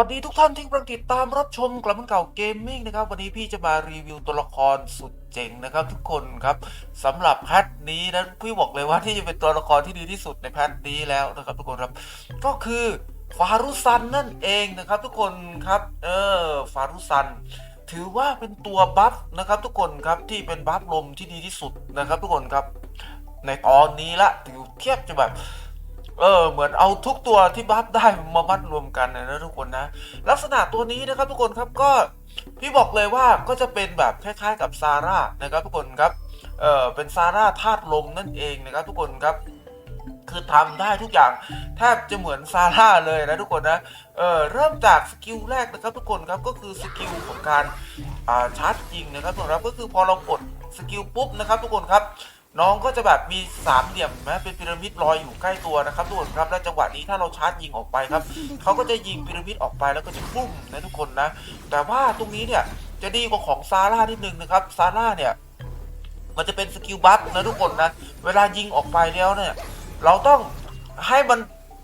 วัสดีทุกท่านที่กำลังติดตามรับชมกลับมันเก่าเกมมิ่งนะครับ วันนี้พี่จะมารีวิวตัวละครสุดเจ๋งนะครับ ทุกคนครับสำหรับแพทนี้นะพี่บอกเลยว่าที่จะเป็นตัวละครที่ดีที่สุดในแพทนี้แล้วนะครับ ทุกคนครับ ก็คือฟารุซันนั่นเองนะครับ ทุกคนครับ เออฟารุซันถือว่าเป็นตัวบัฟนะครับทุกคนครับที่เป็นบัฟลมที่ดีที่สุดนะครับ ทุกคนครับ ในตอนนี้ละถือเทียบจะแบบ เออเหมือนเอาทุกตัวที่บัฟได้มามัดรวมกันนะนะทุกคนนะ ลักษณะตัวนี้นะครับทุกคนครับก็พี่บอกเลยว่าก็จะเป็นแบบคล้ายๆกับซาร่านะครับทุกคนครับเออเป็นซาร่าธาตุลมนั่นเองนะครับทุกคนครับคือทำได้ทุกอย่างแทบจะเหมือนซาร่าเลยนะทุกคนนะ เออเริ่มจากสกิลแรกนะครับทุกคนครับก็คือสกิลของการอ่าชาร์จยิงนะครับทุกคนครับก็คือพอเรากดสกิลปุ๊บนะครับทุกคนครับ น้องก็จะแบบมีสามเหลี่ยมนะเป็นพีระมิดลอยอยู่ใกล้ตัวนะครับทุกคนครับและจังหวะนี้ถ้าเราชาร์จยิงออกไปครับเขาก็จะยิงพีระมิดออกไปแล้วก็จะปุ้มนะทุกคนนะ แต่ว่าตรงนี้เนี่ยจะดีกว่าของซาร่านิดนึงนะครับซาร่าเนี่ยมันจะเป็นสกิลบัฟนะทุกคนนะเวลายิงออกไปแล้วเนี่ยเราต้องให้มัน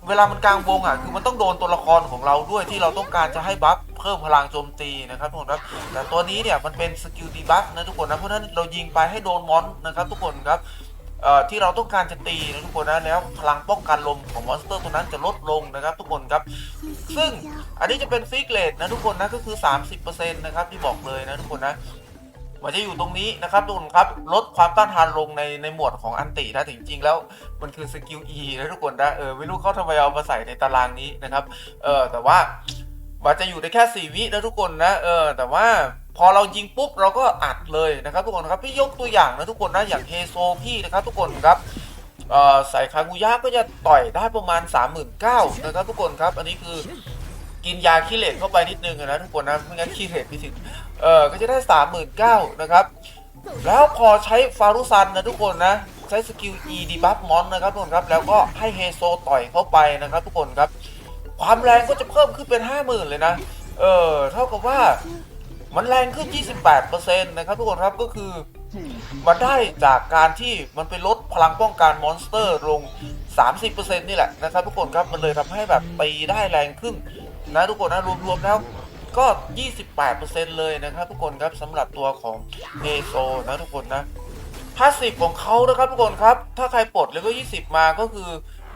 เวลามันกลางวงอะคือมันต้องโดนตัวละครของเราด้วยที่เราต้องการจะให้บัฟเพิ่มพลังโจมตีนะครับทุกคนครับแต่ตัวนี้เนี่ยมันเป็นสกิลดีบัฟนะทุกคนนะเพราะฉะนั้นเรายิงไปให้โดนมอนนะครับทุกคนครับที่เราต้องการจะตีนะทุกคนนะแล้วพลังป้องกันลมของมอนสเตอร์ตัวนั้นจะลดลงนะครับทุกคนครับ ซึ่งอันนี้จะเป็นฟิกเลตนะทุกคนนะก็คือ 30%นะครับที่บอกเลยนะทุกคนนะ มันจะอยู่ตรงนี้นะครับทุกคนครับลดความต้านทานลงในในหมวดของอันตินะจริงๆ แล้วมันคือสกิล E นะทุกคนนะเออไม่รู้เขาทำไมเอามาใส่ในตารางนี้นะครับเออแต่ว่ามันจะอยู่ได้แค่ 4 วินะทุกคนนะเออแต่ว่าพอเรายิงปุ๊บเราก็อัดเลยนะครับทุกคนครับพี่ยกตัวอย่างนะทุกคนนะอย่างเฮโซพี่นะครับทุกคนครับใส่คากุยะก็จะต่อยได้ประมาณ 39,000นะครับทุกคนครับ อันนี้คือกินยาขี้เหล็กเข้าไปนิดนึงนะทุกคนนะไม่งั้นขี้เหล็กไม่ถึง เออก็จะได้ 39,000นะครับ แล้วพอใช้ฟารุซันนะทุกคนนะ ใช้สกิล E ดีบัฟมอนนะครับทุกคนครับ แล้วก็ให้เฮโซต่อยเข้าไปนะครับ ทุกคนครับ ความแรงก็จะเพิ่มขึ้นเป็น 50,000 เลยนะ เออ เท่ากับว่ามันแรงขึ้น 28%นะครับทุกคนครับ ก็คือมันได้จากการที่มันไปลดพลังป้องกันมอนสเตอร์ลง 30%นี่แหละนะครับทุกคนครับ มันเลยทำให้แบบตีได้แรงขึ้นนะทุกคนนะรวมๆแล้ว ก็ 28%เลยนะครับทุกคนครับสำหรับตัวของเอโซนะทุกคนนะพาสซีฟของเขานะครับทุกคนครับ ถ้าใครปลดเลเวล20 มาก็คือ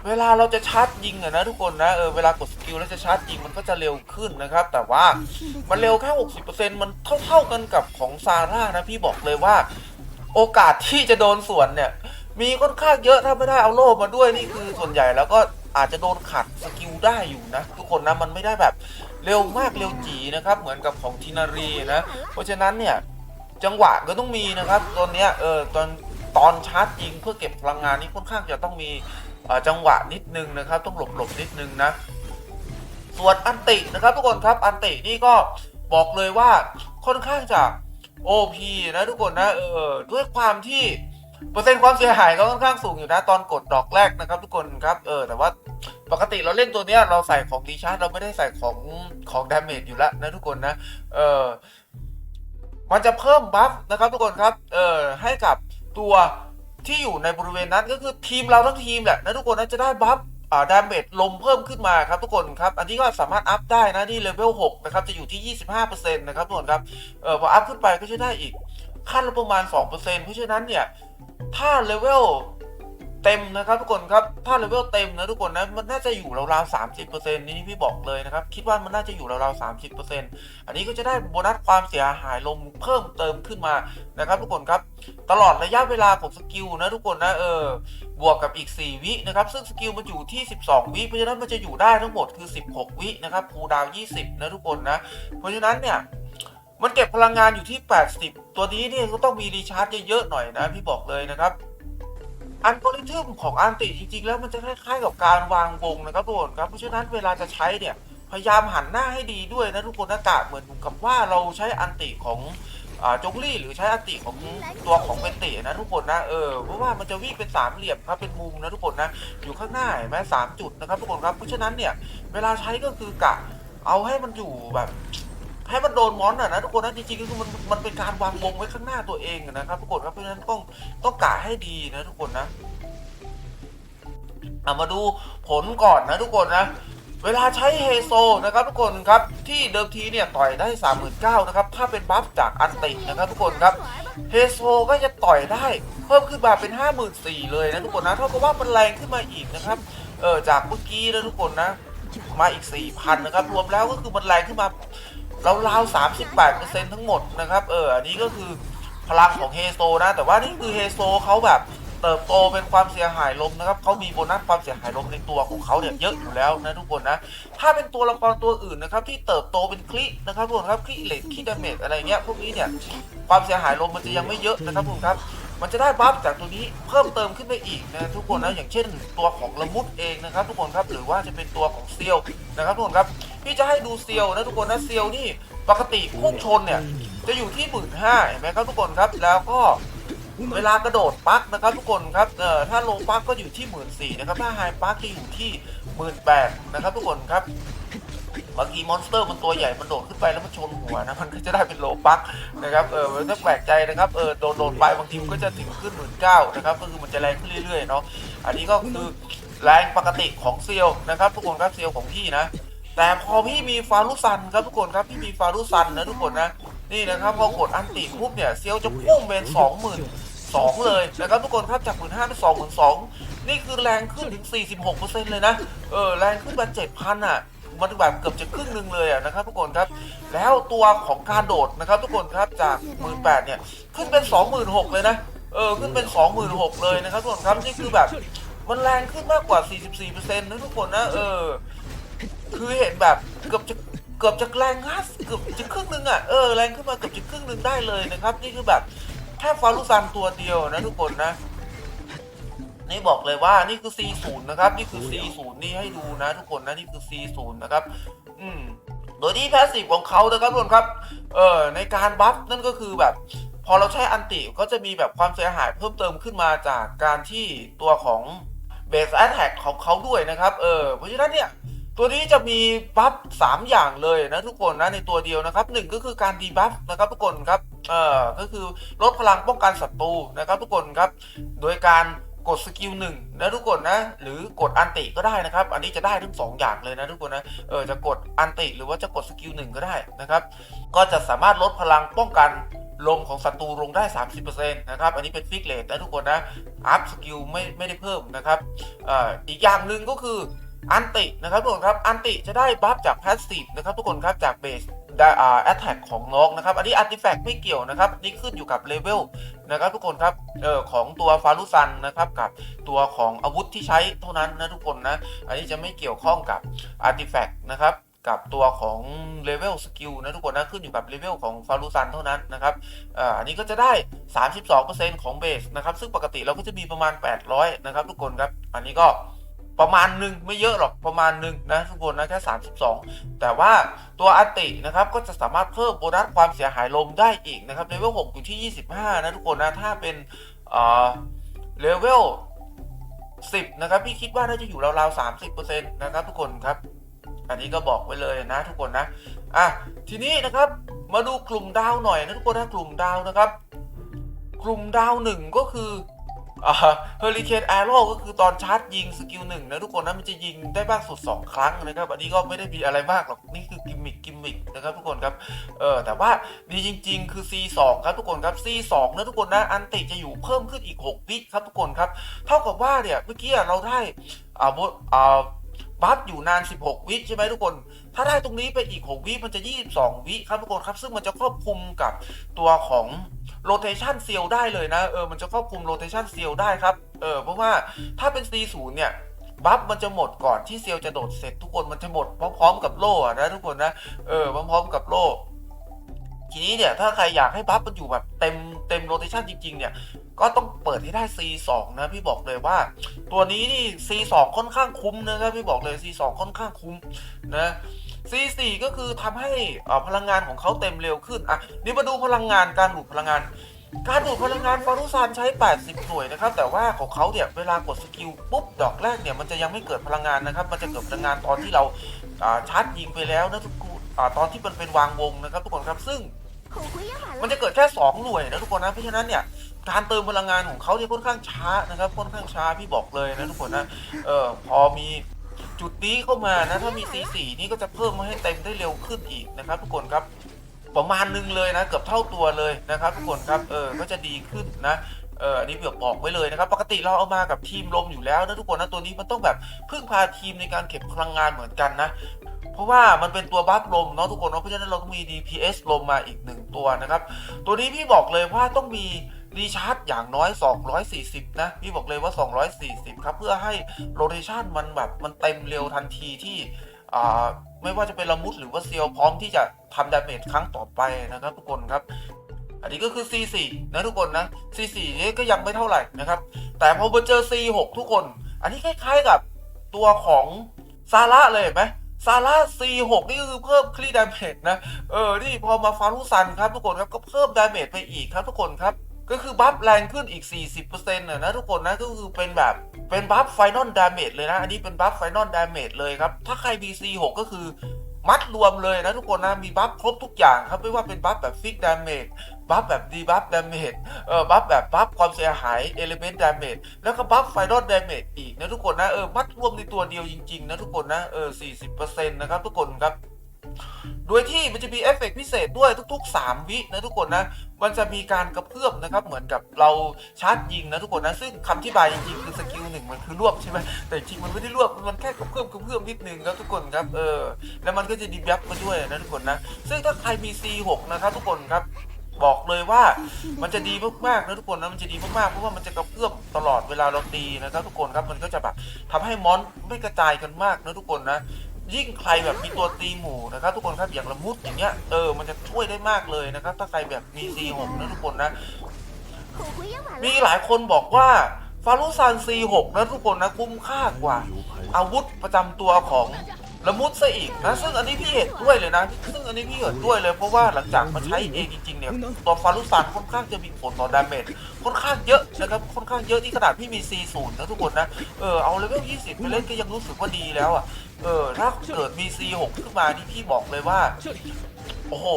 เวลาเราจะชาร์จยิงอะนะทุกคนนะเออเวลากดสกิลแล้วจะชาร์จยิงมันก็จะเร็วขึ้นนะครับ แต่ว่ามันเร็วแค่60%มันเท่าๆกันกับของซาร่านะพี่บอกเลยว่า โอกาสที่จะโดนสวนเนี่ย มีค่อนข้างเยอะถ้าไม่ได้เอาโล่มาด้วยนี่คือส่วนใหญ่แล้วก็อาจจะโดนขัดสกิลได้อยู่นะ ทุกคนนะมันไม่ได้แบบเร็วมากเร็วจีนะครับ เหมือนกับของทินารีนะ เพราะฉะนั้นเนี่ยจังหวะก็ต้องมีนะครับตอนเนี้ยเออตอนตอนชาร์จยิงเพื่อเก็บพลังงานนี่ค่อนข้างจะต้องมีจังหวะนิดนึงนะครับ ต้องหลบหลบนิดนึงนะส่วนอันตินะครับ ทุกคนครับอันตินี่ก็บอกเลยว่าค่อนข้างจะ OP นะทุกคนนะเออด้วยความที่ เปอร์เซ็นต์ความเสียหายก็ค่อนข้างสูงอยู่นะตอนกดดอกแรกนะครับทุกคนครับเออแต่ว่าปกติเราเล่นตัวเนี้ยเราใส่ของดีชาร์จเราไม่ได้ใส่ของของดาเมจอยู่แล้วนะทุกคนนะเออมันจะเพิ่มบัฟนะครับทุกคนครับเออให้กับตัวที่อยู่ในบริเวณนั้นก็คือทีมเราทั้งทีมแหละนะทุกคนนะจะได้บัฟอ่าดาเมจลมเพิ่มขึ้นมาครับทุกคนครับ อันนี้ก็สามารถอัพได้นะที่เลเวล6นะครับจะอยู่ที่ 25%นะครับทุกคนครับเออพออัพขึ้นไปก็จะได้อีกขั้นละประมาณ 2%เพราะฉะนั้นเนี่ย ถ้าเลเวลเต็มนะครับทุกคนครับ ถ้าเลเวลเต็มนะทุกคนนะ มันน่าจะอยู่ราวๆ30%นี่พี่บอกเลยนะครับ คิดว่ามันน่าจะอยู่ราวๆ30%อันนี้ก็จะได้โบนัสความเสียหายลมเพิ่มเติมขึ้นมานะครับทุกคนครับ ตลอดระยะเวลาของสกิลนะทุกคนนะเออบวกกับอีก 4 วินะครับ ซึ่งสกิลมันอยู่ที่ 12 วิเพราะฉะนั้นมันจะอยู่ได้ทั้งหมดคือ 16 วินะครับคูดาว 20 นะทุกคนนะ เพราะฉะนั้นเนี่ย มันเก็บพลังงานอยู่ที่ 80 ตัวนี้เนี่ยก็ต้องมีรีชาร์จเยอะๆหน่อยนะ พี่บอกเลยนะครับ อัลกอริทึมของอันติจริงๆ แล้วมันจะคล้ายๆกับการวางวงนะครับทุกคนครับเพราะฉะนั้นเวลาจะใช้เนี่ยพยายามหันหน้าให้ดีด้วยนะทุกคนอากาศเหมือนกับว่าเราใช้อันติของอ่าจงลี่หรือใช้อันติของตัวของเป็นเตนะทุกคนนะเออเพราะว่ามันจะวิ่งเป็นสามเหลี่ยมครับเป็นมุมนะทุกคนนะอยู่ข้างหน้าเห็นไหมสามจุดนะครับทุกคนครับเพราะฉะนั้นเนี่ยเวลาใช้ก็คือกะเอาให้มันอยู่แบบ ให้มันโดนมอนอะนะทุกคนนะจริงๆคือมันมันเป็นการวางวงไว้ข้างหน้าตัวเองอะนะครับทุกคนครับเพราะฉะนั้นต้องต้องกะให้ดีนะทุกคนนะเอามาดูผลก่อนนะทุกคนนะเวลาใช้เฮโซนะครับทุกคนครับที่เดิมทีเนี่ยต่อยได้ 39,000นะครับถ้าเป็นบัฟจากอันตินะครับทุกคนครับเฮโซก็จะต่อยได้เพิ่มขึ้นมาเป็น 54,000เลยนะทุกคนนะเท่ากับว่ามันแรงขึ้นมาอีกนะครับเออจากเมื่อกี้นะทุกคนนะมาอีก4,000นะครับรวมแล้วก็คือมันแรงขึ้นมา ราวๆ38%ทั้งหมดนะครับ เออ อันนี้ก็คือพลังของเฮโซนะ แต่ว่านี่คือเฮโซเขาแบบเติบโตเป็นความเสียหายลมนะครับเขามีโบนัสความเสียหายลมในตัวของเขาเนี่ยเยอะอยู่แล้วนะทุกคนนะ ถ้าเป็นตัวละครตัวอื่นนะครับที่เติบโตเป็นคลินะครับทุกคนครับคลิเลตคลิดาเมจอะไรเงี้ยพวกนี้เนี่ยความเสียหายลมมันจะยังไม่เยอะนะครับทุกคนครับ มันจะได้บัฟจากตัวนี้เพิ่มเติมขึ้นไปอีกนะทุกคนนะอย่างเช่นตัวของละมุดเองนะครับ ทุกคนครับหรือว่าจะเป็นตัวของเซียวนะครับทุกคนครับพี่จะให้ดูเซียวนะทุกคนนะเซียวนี่ปกติพุ่งชนเนี่ยจะอยู่ที่หมื่นห้าเห็นไหมครับทุกคนครับแล้วก็เวลากระโดดปลั๊กนะครับ ทุกคนครับเอ่อถ้าโลปลั๊กก็อยู่ที่หมื่นสี่นะครับถ้าไฮปลั๊กจะอยู่ที่หมื่นแปดนะครับ ทุกคนครับ บางทีมอนสเตอร์มันตัวใหญ่มันโดดขึ้นไปแล้วมันชนหัวนะมันก็จะได้เป็นโลปักนะครับเออมันต้องแปลกใจนะครับเออโดนโดนไปบางทีมันก็จะถึงขึ้นหมื่นเก้านะครับก็คือมันจะแรงขึ้นเรื่อยๆเนาะอันนี้ก็คือแรงปกติของเซียวนะครับทุกคนครับเซียวของพี่นะ แต่พอพี่มีฟารุซันครับทุกคนครับพี่มีฟารุซันนะทุกคนนะนี่นะครับพอกดอันติปุ๊บเนี่ยเซียวจะพุ่งเป็นสองหมื่นสองเลยนะครับทุกคนครับจากหมื่นห้าเป็นสองหมื่นสองนี่คือแรงขึ้นถึง 46%เลยนะ เออ แรงขึ้นมา7,000อะ มันแบบเกือบจะครึ่งหนึ่งเลยอะนะครับทุกคนครับ แล้วตัวของการโดดนะครับ ทุกคนครับจาก 18,000เนี่ยขึ้นเป็น 26,000เลยนะเออขึ้นเป็น 26,000เลยนะครับทุกคนครับนี่คือแบบมันแรงขึ้นมากกว่า 44%นะทุกคนนะเออคือเห็นแบบเกือบจะเกือบจะแรงงัสเกือบจะครึ่งหนึ่งอะเออแรงขึ้นมาเกือบจะครึ่งหนึ่งได้เลยนะครับ นี่คือแบบแค่ฟารุซันตัวเดียวนะทุกคนนะ นี่บอกเลยว่านี่คือ C0 นะครับ นี่คือ C0 นี่ให้ดูนะ ทุกคนนะนี่คือ C0 นะครับ อืมโดยที่แพสซีฟของเขานะครับทุกคนครับ เออในการบัฟนั่นก็คือแบบพอเราใช้อันติก็จะมีแบบความเสียหายเพิ่มเติมขึ้นมาจากการที่ตัวของเบสแอ t แทกของเขาด้วยนะครับ เออเพราะฉะนั้นเนี่ยตัวนี้จะมีบัฟสามอย่างเลยนะทุกคนนะในตัวเดียวนะครับหนึ่งก็คือการดีบัฟนะครับทุกคนครับเอ่อก็คือลดพลังป้องกันศัตรูนะครับทุกคนครับ โดยการ กดสกิลหนึ่งนะทุกคนนะ หรือกดอันติก็ได้นะครับ อันนี้จะได้ทั้งสองอย่างเลยนะทุกคนนะเออจะกดอันติหรือว่าจะกดสกิลหนึ่งก็ได้นะครับ ก็จะสามารถลดพลังป้องกันลมของศัตรูลงได้ 30%นะครับ อันนี้เป็นฟิกเลทนะทุกคนนะ อัพสกิลไม่ไม่ได้เพิ่มนะครับอ่ออีกอย่างหนึ่งก็คืออันตินะครับทุกคนครับ อันติจะได้บัฟจากพาสซีฟนะครับทุกคนครับจากเบสได้อ่าแอตแทกของน้องนะครับ อันนี้อาร์ติแฟกต์ไม่เกี่ยวนะครับ นี่ขึ้นอยู่กับเลเวล นะครับทุกคนครับเออของตัวฟารุซันนะครับกับตัวของอาวุธที่ใช้เท่านั้นนะทุกคนนะ อันนี้จะไม่เกี่ยวข้องกับอาร์ติแฟกต์นะครับกับตัวของเลเวลสกิลนะทุกคนนะขึ้นอยู่กับเลเวลของฟารุซันเท่านั้นนะครับอ่าอันนี้ก็จะได้ 32%ของเบสนะครับซึ่งปกติเราก็จะมีประมาณ 800 นะครับทุกคนครับ อันนี้ก็ ประมาณหนึ่งไม่เยอะหรอกประมาณหนึ่งนะทุกคนนะแค่ 32 แต่ว่าตัวอตินะครับก็จะสามารถเพิ่มโบนัสความเสียหายลมได้อีกนะครับเลเวล6อยู่ที่ 25 นะทุกคนนะถ้าเป็นเอ่อเลเวล10 นะครับ พี่คิดว่าน่าจะอยู่ราวๆ 30%นะครับทุกคนครับ อันนี้ก็บอกไว้เลยนะทุกคนนะอะทีนี้นะครับมาดูกลุ่มดาวหน่อยนะทุกคนนะกลุ่มดาวนะครับ กลุ่มดาวหนึ่งก็คือ เฮอริเคนแอโร่ก็คือตอนชาร์จยิงสกิลหนึ่งนะทุกคนนะมันจะยิงได้มากสุด 2 ครั้งนะครับอันนี้ก็ไม่ได้มีอะไรมากหรอกนี่คือกิมมิคกิมมิคนะครับทุกคนครับเออแต่ว่าดีจริง ๆ คือ C2 ครับทุกคนครับ C2 นะทุกคนนะอันติจะอยู่เพิ่มขึ้นอีก 6 วิครับทุกคนครับ เท่ากับว่าเนี่ยเมื่อกี้เราได้อ่าบอ่า บัฟอยู่นาน 16 วิใช่ไหมทุกคน ถ้าได้ตรงนี้ไปอีก 6 วิมันจะ 22 วิครับทุกคนครับ ซึ่งมันจะครอบคลุมกับตัวของโรเตชันเซลได้เลยนะ เออ มันจะครอบคุมโรเตชันเซลได้ครับ เออ เพราะว่าถ้าเป็น C0 เนี่ยบัฟมันจะหมดก่อนที่เซลจะโดดเสร็จทุกคนมันจะหมดพร้อมๆกับโล่นะทุกคนนะ เออ พร้อมๆกับโล่ ทีนี้เนี่ยถ้าใครอยากให้บัฟมันอยู่แบบเต็มเต็มโรเ t ชันจริง ๆ เนี่ย ก็ต้องเปิดให้ได้ C2 นะพี่บอกเลยว่า ตัวนี้นี่ C2 ค่อนข้างคุ้มนะครับพี่บอกเลย C2 ค่อนข้างคุ้มนะ C4 ก็คือทำให้อ่อพลังงานของเขาเต็มเร็วขึ้นอะนี่มาดูพลังงานการดูดพลังงาน การดูดพลังงานฟารุซานใช้ 80 หน่วยนะครับ แต่ว่าของเขาเนี่ยเวลากดสกิลปุ๊บดอกแรกเนี่ยมันจะยังไม่เกิดพลังงานนะครับ มันจะเกิดพลังงานตอนที่เราอ่าชาร์จยิงไปแล้วนะทุกคน อ่าตอนที่มันเป็นวางวงนะครับทุกคนครับซึ่งมันจะเกิดแค่2หน่วยนะทุกคนนะเพราะฉะนั้นเนี่ยการเติมพลังงานของเขาเนี่ยค่อนข้างช้านะครับค่อนข้างช้าพี่บอกเลยนะทุกคนนะเออพอมีจุดนี้เข้ามานะถ้ามี C4 นี่ก็จะเพิ่มมาให้เต็มได้เร็วขึ้นอีกนะครับทุกคนครับประมาณนึงเลยนะเกือบเท่าตัวเลยนะครับทุกคนครับเออก็จะดีขึ้นนะ เอออันนี้เบียบบอกไว้เลยนะครับ ปกติเราเอามากับทีมลมอยู่แล้วนะทุกคนนะตัวนี้มันต้องแบบพึ่งพาทีมในการเก็บพลังงานเหมือนกันนะ เพราะว่ามันเป็นตัวบัฟลมเนาะทุกคนเนาะเพราะฉะนั้นเราต้องมี DPS ลมมาอีกหนึ่งตัวนะครับ ตัวนี้พี่บอกเลยว่าต้องมีรีชาร์จอย่างน้อย 240 นะ พี่บอกเลยว่า 240 ครับ เพื่อให้โรเ t ชันมันแบบมันเต็มเร็วทันทีที่อ่าไม่ว่าจะเป็นละมุดหรือว่าเซียวพร้อมที่จะทำดาเมจครั้งต่อไปนะครับทุกคนครับ อันนี้ก็คือ C4 นะทุกคนนะ C4 นี่ก็ยังไม่เท่าไหร่นะครับ แต่พอมาเจอ C6 ทุกคน อันนี้คล้ายๆกับตัวของซาร่าเลยเห็นไหมซาร่า C6 นี่ก็คือเพิ่มคลีดาเมจนะ เออ นี่พอมาฟารุซันครับทุกคนครับ ก็เพิ่มดาเมจไปอีกครับทุกคนครับ ก็คือบัฟแรงขึ้นอีก 40%นะนะทุกคนนะ ก็คือเป็นแบบ เป็นบัฟไฟนอลดาเมจเลยนะ อันนี้เป็นบัฟไฟนอลดาเมจเลยครับ ถ้าใครมี C6 ก็คือ มัดรวมเลยนะทุกคนนะมีบัฟครบทุกอย่างครับไม่ว่าเป็นบัฟแบบฟิกดาเมจบัฟแบบดีบัฟดาเมจเออบัฟแบบบัฟความเสียหายเอลิเมนต์ดาเมจแล้วก็บัฟไฟนอลดาเมจอีกนะทุกคนนะเออมัดรวมในตัวเดียวจริงๆนะทุกคนนะเออ40%นะครับทุกคนครับ โดยที่มันจะมีเอฟเฟกต์พิเศษด้วยทุก ๆ 3 วินะทุกคนนะ มันจะมีการกระเพื่อมนะครับ เหมือนกับเราชาร์จยิงนะทุกคนนะ ซึ่งคำที่บายจริงๆคือสกิลหนึ่งมันคือรวบใช่ไหมแต่จริงมันไม่ได้รวบ มันแค่กระเพื่อมกระเพื่อมนิดนึงครับทุกคนครับ เออ แล้วมันก็จะดีบัฟมาด้วยนะทุกคนนะ ซึ่งถ้าใครมี C6 นะครับทุกคนครับบอกเลยว่ามันจะดีมากๆนะทุกคนนะมันจะดีมากๆเพราะว่ามันจะกระเพื่อมตลอดเวลาเราตีนะครับทุกคนครับมันก็จะแบบทำให้มอนไม่กระจายกันมากนะทุกคนนะ ยิ่งใครแบบมีตัวตีหมู่นะครับทุกคนครับอย่างละมุดอย่างเงี้ยเออมันจะช่วยได้มากเลยนะครับ ถ้าใครแบบมีซีหกนะทุกคนนะ มีหลายคนบอกว่าฟารุซานซีหกนะทุกคนนะคุ้มค่ากว่า อาวุธประจำตัวของ ละมุดซะอีกนะซึ่งอันนี้พี่เห็นด้วยเลยนะ ซึ่งอันนี้พี่เห็นด้วยเลยเพราะว่าหลังจากมาใช้เองจริงๆเนี่ยตัวฟารุซันค่อนข้างจะมีผลต่อดาเมจค่อนข้างเยอะนะครับค่อนข้างเยอะที่ขนาดพี่มี C0 นะทุกคนนะเออเอาเลเวล20 ไปเล่นก็ยังรู้สึกว่าดีแล้วอะเออถ้าเกิดมี C6 ขึ้นมานี่พี่บอกเลยว่าโอ้โห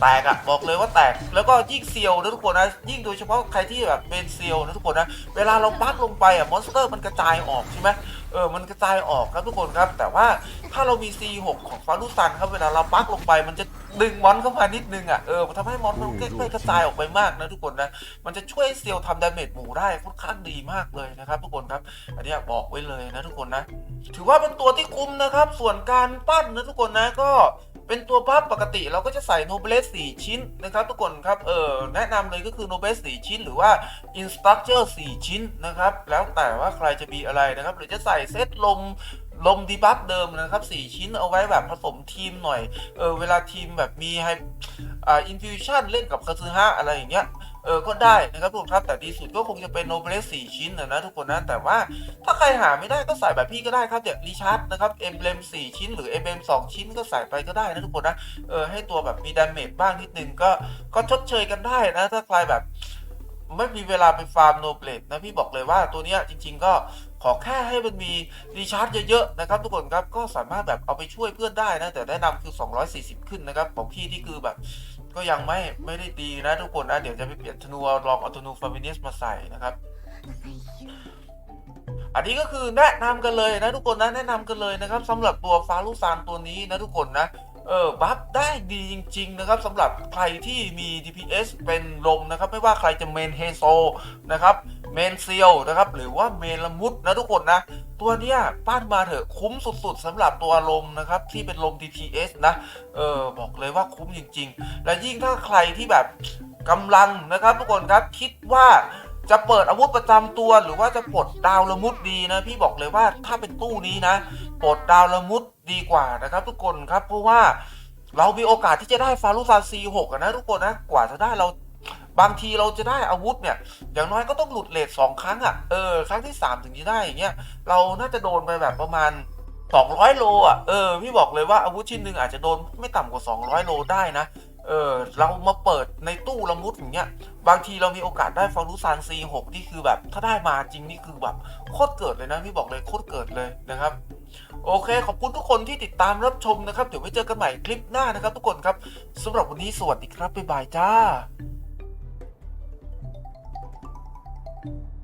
แตกอะบอกเลยว่าแตกแล้วก็ยิ่งเซียวนะทุกคนนะยิ่งโดยเฉพาะใครที่แบบเป็นเซียวนะทุกคนนะเวลาเราบักลงไปอะมอนสเตอร์มันกระจายออกใช่ไหม เออมันกระจายออกครับทุกคนครับ แต่ว่าถ้าเรามี C6 ของฟารุซันครับเวลาเราปักลงไป มันจะดึงมอนเข้ามานิดนึงอะเออมันทำให้มอนมันค่อยๆกระจายออกไปมากนะทุกคนนะมันจะช่วยเซลล์ทำดาเมจหมู่ได้ค่อนข้างดีมากเลยนะครับ ทุกคนครับ อันนี้บอกไว้เลยนะทุกคนนะ ถือว่าเป็นตัวที่คุ้มนะครับ ส่วนการปั้นนะทุกคนนะก็ เป็นตัวบัฟปกติเราก็จะใส่โนเบลสสี่ชิ้นนะครับทุกคนครับเออแนะนำเลยก็คือโนเบลสี่ชิ้น หรือว่าอินสตัคเจอร์สี่ชิ้นนะครับแล้วแต่ว่าใครจะมีอะไรนะครับ หรือจะใส่เซตลมลมดีบัฟเดิมนะครับสี่ชิ้นเอาไว้แบบผสมทีมหน่อย เออเวลาทีมแบบมีไฮอ่าอินฟิวชั่นเล่นกับคาซึฮะอะไรอย่างเงี้ย เออก็ได้นะครับทุกคนครับแต่ดีสุดก็คงจะเป็นโนเบลสี่ชิ้นนะนะทุกคนนะแต่ว่าถ้าใครหาไม่ได้ก็ใส่แบบพี่ก็ได้ครับเดี๋ยวรีชาร์ดนะครับเอ็มเบลมสี่ชิ้น หรือเอ็มเบลมสองชิ้นก็ใส่ไปก็ได้นะทุกคนนะเออให้ตัวแบบมีดาเมจบ้างนิดนึงก็ก็ชดเชยกันได้นะถ้าใครแบบไม่มีเวลาไปฟาร์มโนเบลดนะพี่บอกเลยว่าตัวเนี้ยจริง ๆ ก็ขอแค่ให้มันมีรีชาร์จเยอะๆนะครับทุกคนครับก็สามารถแบบเอาไปช่วยเพื่อนได้นะแต่แนะนำคือ 240 ขึ้นนะครับของพี่ที่คือแบบ ก็ยังไม่ไม่ได้ดีนะทุกคนนะเดี๋ยวจะไปเปลี่ยนธนูเอาลองเอาธนูฟามินิสมาใส่นะครับอันนี้ก็คือแนะนำกันเลยนะทุกคนนะแนะนำกันเลยนะครับสำหรับตัวฟารุซานตัวนี้นะทุกคนนะเออบัฟได้ดีจริง ๆ นะครับสำหรับใครที่มี DPS เป็นลมนะครับ ไม่ว่าใครจะเมนเฮโซนะครับเมนเซียวนะครับ หรือว่าเมนละมุดนะทุกคนนะ ตัวเนี้ยป้านมาเถอะคุ้มสุดๆสำหรับตัวลมนะครับ ที่เป็นลม DPS นะเออบอกเลยว่าคุ้มจริง ๆ และยิ่งถ้าใครที่แบบกำลังนะครับทุกคนครับคิดว่าจะเปิดอาวุธประจำตัวหรือว่าจะปลดดาวละมุดดีนะ พี่บอกเลยว่าถ้าเป็นตู้นี้นะปลดดาวละมุดดีกว่านะครับทุกคนครับเพราะว่าเรามีโอกาสที่จะได้ฟารุซาน C6 อะนะทุกคนนะกว่าจะได้เรา บางทีเราจะได้อาวุธเนี่ย อย่างน้อยก็ต้องหลุดเลทสองครั้งอะ่ะเออครั้งที่สามถึงจะได้อย่างเงี้ยเราน่าจะโดนไปแบบประมาณ 200 โลอะเออพี่บอกเลยว่าอาวุธชิ้นหนึ่งอาจจะโดนไม่ต่ำกว่า 200 โลได้นะเออเรามาเปิดในตู้ละมุดอย่างเงี้ย บางทีเรามีโอกาสได้ฟารุซาน C6 นี่คือแบบ ถ้าได้มาจริงนี่คือแบบโคตรเกิดเลยนะพี่บอกเลยโคตรเกิดเลยนะครับ โอเค ขอบคุณทุกคนที่ติดตามรับชมนะครับ เดี๋ยวไว้เจอกันใหม่คลิปหน้านะครับ ทุกคนครับสำหรับวันนี้สวัสดีครับบ๊ายบายจ้า thank you